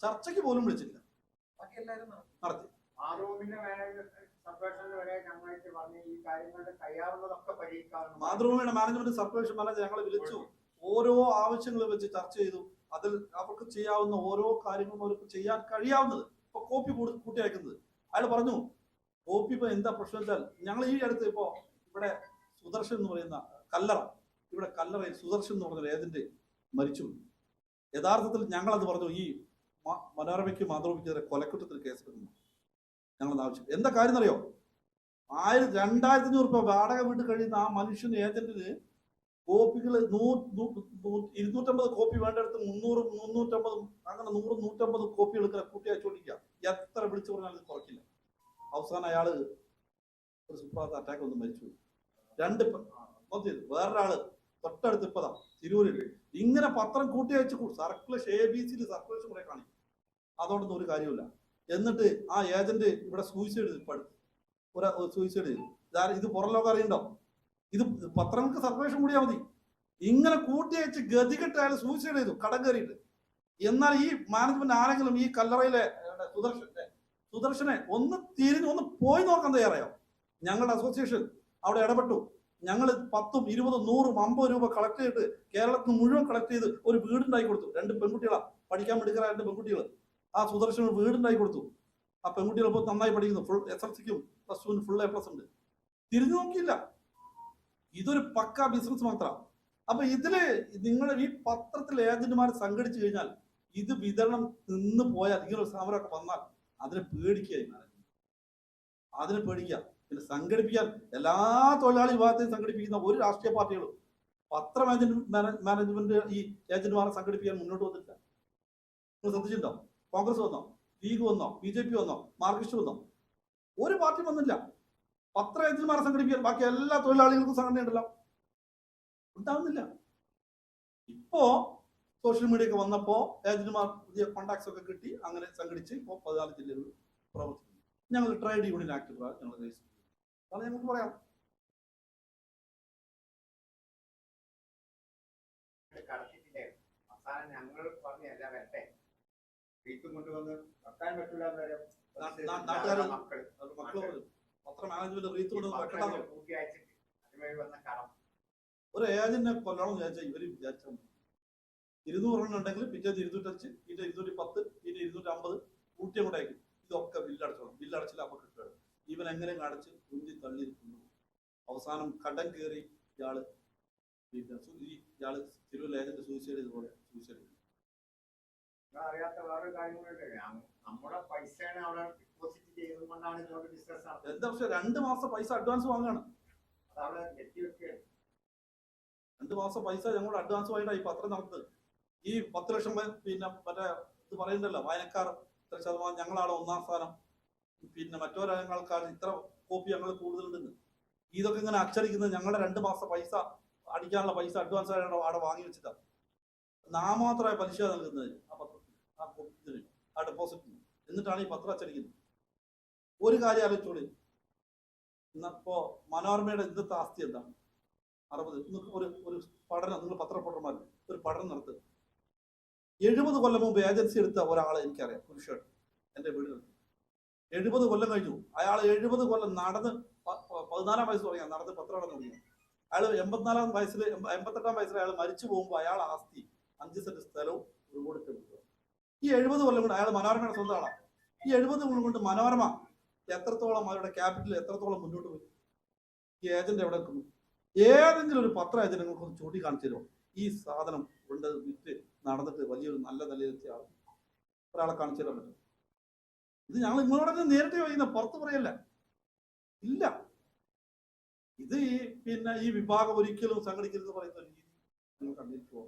Speaker 1: ചർച്ചയ്ക്ക് പോലും വിളിച്ചില്ല.
Speaker 2: നടത്തി.
Speaker 1: മാതൃഭൂമിയുടെ മാനേജ്മെന്റ് സർക്കുലേഷൻ മാനേജർ ഞങ്ങളെ വിളിച്ചു. ഓരോ ആവശ്യങ്ങൾ വെച്ച് ചർച്ച ചെയ്തു. അതിൽ അവർക്ക് ചെയ്യാവുന്ന ഓരോ കാര്യങ്ങളും അവർക്ക് ചെയ്യാൻ കഴിയാവുന്നത് ഇപ്പൊ കോപ്പി കൂടി- കൂട്ടി അയക്കുന്നത് അയാൾ പറഞ്ഞു കോപ്പി ഇപ്പൊ എന്താ പ്രശ്നം വെച്ചാൽ ഞങ്ങൾ ഈ അടുത്ത് ഇപ്പോ ഇവിടെ സുദർശൻ എന്ന് പറയുന്ന കല്ലറ. ഇവിടെ കല്ലറയിൽ സുദർശൻ എന്ന് പറഞ്ഞ ഏതിന്റെ മരിച്ചു യഥാർത്ഥത്തിൽ ഞങ്ങൾ അത് പറഞ്ഞു ഈ മനോരമയ്ക്ക് മാതൃഭൂമിക്കെതിരെ കൊലക്കുറ്റത്തിൽ കേസെടുക്കുന്നു. ഞങ്ങൾ ആവശ്യം എന്താ കാര്യം അറിയോ ആയിരം രണ്ടായിരത്തി അഞ്ഞൂറ് രൂപ വാടക വീട്ടിൽ കഴിയുന്ന ആ മനുഷ്യൻ ഏജന്റിന് കോപ്പികൾ നൂ ഇരുന്നൂറ്റമ്പത് കോപ്പി വേണ്ടടുത്ത് മുന്നൂറ് മുന്നൂറ്റമ്പത് അങ്ങനെ നൂറ് നൂറ്റമ്പത് കോപ്പി എടുക്കുന്ന കൂട്ടി അയച്ചുകൊണ്ടിരിക്കുക എത്ര വിളിച്ചു പറഞ്ഞാലും കുറയ്ക്കില്ല. അവസാനം അയാൾ ഒരു സുപ്രാത്ത അറ്റാക്ക് ഒന്ന് മരിച്ചു രണ്ട് വേറൊരാൾ തൊട്ടടുത്ത് ഇപ്പതാ തിരൂരിൽ ഇങ്ങനെ പത്രം കൂട്ടി വെച്ച് സർക്കുലേഷൻ എ ബി സിയിൽ സർക്കുലേഷൻ കുറെ കാണിക്കും. അതുകൊണ്ടൊന്നും ഒരു കാര്യമില്ല എന്നിട്ട് ആ ഏജന്റ് ഇവിടെ സൂയിസൈഡ് അടുത്ത് ഒരു സൂയിസൈഡ് ചെയ്തു. ഇത് പുറം ലോകം അറിയണ്ടോ ഇത് പത്രങ്ങൾക്ക് സർക്കുലേഷൻ കൂടിയാൽ മതി. ഇങ്ങനെ കൂട്ടി വെച്ച് ഗതികെട്ട് അയാൾ സൂയിസൈഡ് ചെയ്തു കടം കയറിയിട്ട്. എന്നാൽ ഈ മാനേജ്മെന്റ് ആരെങ്കിലും ഈ കല്ലറയിലെ സുദർശനെ സുദർശനെ ഒന്ന് തിരിഞ്ഞ് ഒന്ന് പോയി നോക്കാൻ തയ്യാറായോ? ഞങ്ങളുടെ അസോസിയേഷൻ അവിടെ ഇടപെട്ടു. ഞങ്ങൾ പത്തും ഇരുപതും നൂറും അമ്പത് രൂപ കളക്ട് ചെയ്ത് കേരളത്തിൽ മുഴുവൻ കളക്ട് ചെയ്ത് ഒരു വീടുണ്ടാക്കി കൊടുത്തു. രണ്ട് പെൺകുട്ടികളാ. പഠിക്കാൻ എടുക്കുന്ന രണ്ട് പെൺകുട്ടികൾ ആ സുദർശന വീടുണ്ടാക്കി കൊടുത്തു. ആ പെൺകുട്ടികൾ ഇപ്പോൾ നന്നായി പഠിക്കുന്നു. ഫുൾ എസ് എൽ സിക്കും പ്ലസ് ടുവിന് ഫുൾ എ പ്ലസ് ഉണ്ട്. തിരിഞ്ഞു നോക്കിയില്ല. ഇതൊരു പക്ക ബിസിനസ് മാത്രമാണ് അപ്പൊ ഇതിൽ നിങ്ങൾ ഈ പത്രത്തിൽ ഏജന്റുമാർ സംഘടിച്ചു കഴിഞ്ഞാൽ ഇത് വിതരണം നിന്ന് പോയാൽ ഇങ്ങനെ ഒരു സമരമൊക്കെ വന്നാൽ അതിനെ പേടിക്കുക അതിനെ പേടിക്കുക. പിന്നെ സംഘടിപ്പിക്കാൻ എല്ലാ തൊഴിലാളി വിഭാഗത്തെയും സംഘടിപ്പിക്കുന്ന ഒരു രാഷ്ട്രീയ പാർട്ടികളും പത്ര മാനേജ്മെന്റ് ഈ ഏജന്റുമാരെ സംഘടിപ്പിക്കാൻ മുന്നോട്ട് വന്നിട്ടില്ല. നിങ്ങൾ ശ്രദ്ധിച്ചിട്ടുണ്ടോ? കോൺഗ്രസ് വന്നോ? ലീഗ് വന്നോ? ബി ജെ പി വന്നോ? മാർക്സിസ്റ്റ് വന്നോ? ഒരു പാർട്ടി വന്നില്ല. പത്ര ഏജന്റുമാരെ സംഘടിപ്പിക്കാൻ ബാക്കി എല്ലാ തൊഴിലാളികൾക്കും സംഘടന ഉണ്ടല്ലോ. ഉണ്ടാവുന്നില്ല. ഇപ്പോ സോഷ്യൽ മീഡിയ ഒക്കെ വന്നപ്പോ ഏജന്റുമാർ പുതിയ കോണ്ടാക്ട്സ് ഒക്കെ കിട്ടി. അങ്ങനെ സംഘടിച്ച് ഇപ്പോൾ പതിനാല് ജില്ലകളിൽ പ്രവർത്തിക്കുന്നു. ഞങ്ങൾ ട്രേഡ് യൂണിയൻ ആക്ട് ഞങ്ങൾ രജിസ്റ്റർ ചെയ്തു നമുക്ക് പറയാം
Speaker 3: അവസാനം ഞങ്ങൾ വരട്ടെ വീട്ടും കൊണ്ടുവന്ന് വെക്കാൻ പറ്റൂല മക്കൾ. കൂട്ടി അയച്ചിട്ട് അതുവഴി വന്ന കടം
Speaker 1: ഒരു ഏജന്റിനെ കൊല്ലണം ഇവർ വിചാരിച്ചാൽ ഇരുന്നൂറെണ്ണം ഉണ്ടെങ്കിൽ പിറ്റേന്ന് ഇരുന്നൂറ്റഞ്ച് പിന്നെ ഇരുന്നൂറ്റി പത്ത് പിന്നെ ഇരുന്നൂറ്റി അമ്പത് കൂട്ടി കൂടെ അയക്കും ഇതൊക്കെ ബില്ലടച്ചോളും ബില്ലടച്ചില്ല അപ്പൊ കിട്ടുകയാണ് ഇവൻ എങ്ങനെ അടച്ച് കുഞ്ചി തള്ളി കൊണ്ടുപോകും അവസാനം കടം കയറി ഇയാൾ പിന്നെ ഇയാൾ തിരുവല്ല ഏജന്റ് സൂയിസൈഡ് ഇതുപോലെ സൂയിസൈഡ്
Speaker 3: അറിയാത്ത വേറെ കാര്യങ്ങളുണ്ട് നമ്മുടെ പൈസയാണ് അവിടെ ഡിപ്പോസിറ്റ് ചെയ്തത് കൊണ്ടാണ് ഇങ്ങോട്ട് ബിസിനസ്
Speaker 1: എന്താ പക്ഷെ രണ്ട് മാസം പൈസ അഡ്വാൻസ് വാങ്ങാണ്.
Speaker 3: അത് അവിടെ
Speaker 1: രണ്ട് മാസം പൈസ ഞങ്ങളുടെ അഡ്വാൻസ് ആയിട്ടാണ് ഈ പത്രം നടത്തുന്നത് ഈ പത്ത് ലക്ഷം പിന്നെ മറ്റേ ഇത് പറയുന്നുണ്ടല്ലോ വായനക്കാർ ഇത്ര ശതമാനം ഞങ്ങളാണ് ഒന്നാം സ്ഥാനം. പിന്നെ മറ്റൊരാൾക്കാർ ഇത്ര കോപ്പി ഞങ്ങൾ കൂടുതലുണ്ടെന്ന്. ഇതൊക്കെ ഇങ്ങനെ അച്ചടിക്കുന്നത് ഞങ്ങളുടെ രണ്ട് മാസം പൈസ അടിക്കാനുള്ള പൈസ അഡ്വാൻസ് ആയിട്ട് അവിടെ വാങ്ങി വെച്ചിട്ടാണ് നാമാത്രമായ പലിശ നൽകുന്നതിന് ആ പത്രത്തിന് ആ കോപ്പിന് ആ ഡെപ്പോസിറ്റിന് എന്നിട്ടാണ് ഈ പത്രം അച്ചടിക്കുന്നത്. ഒരു കാര്യം ആലോചിച്ചോളി. ഇന്നിപ്പോ മനോരമയുടെ ഇന്നത്തെ ആസ്തി എന്താണ്? അറുപത് ഒരു ഒരു പഠനം നിങ്ങൾ പത്രപ്രവർത്തകന്മാർ ഒരു പഠനം നടത്തുക എഴുപത് കൊല്ലം മുമ്പ് ഏജൻസി എടുത്ത ഒരാളെ എനിക്കറിയാം പുരുഷൻ എന്റെ വീടിൽ എഴുപത് കൊല്ലം കഴിഞ്ഞു. അയാൾ എഴുപത് കൊല്ലം നടന്ന് പതിനാലാം വയസ്സ് തുടങ്ങിയ. നടന്ന് പത്രം നടന്നു തുടങ്ങി അയാൾ എൺപത്തിനാലാം വയസ്സിൽ എൺപ- എൺപത്തെട്ടാം വയസ്സിൽ അയാൾ മരിച്ചു പോകുമ്പോൾ അയാൾ ആസ്തി അഞ്ച് സെന്റ് സ്ഥലവും കൂടിട്ട് കൊടുക്കുക ഈ എഴുപത് കൊല്ലം കൊണ്ട് അയാൾ മനോരമയുടെ സ്വന്തം ആളാണ് ഈ എഴുപത് കൊല്ലം കൊണ്ട് മനോരമ എത്രത്തോളം അവരുടെ ക്യാപിറ്റൽ എത്രത്തോളം മുന്നോട്ട് പോയി? ഈ ഏജന്റ് എവിടെ നിൽക്കുന്നു? ഏതെങ്കിലും ഒരു പത്ര ഏജന്റ് ഒന്ന് ചൂണ്ടിക്കാണിച്ചു തരുമോ? ഈ സാധനം കൊണ്ട് വിറ്റ് നടന്നിട്ട് വലിയൊരു നല്ല നിലയിലെത്തിയ ആൾ ഒരാളെ കാണിച്ചു തരാൻ പറ്റും ഇത് ഞങ്ങൾ ഇങ്ങോട്ട് നേരിട്ട് ചോദിക്കുന്ന പുറത്ത് പറയല്ല. ഇല്ല. ഇത് ഈ പിന്നെ ഈ വിഭാഗം ഒരിക്കലും സംഘടിക്കരുത് പറയുന്ന രീതി നിങ്ങൾ കണ്ടിരിക്കുമോ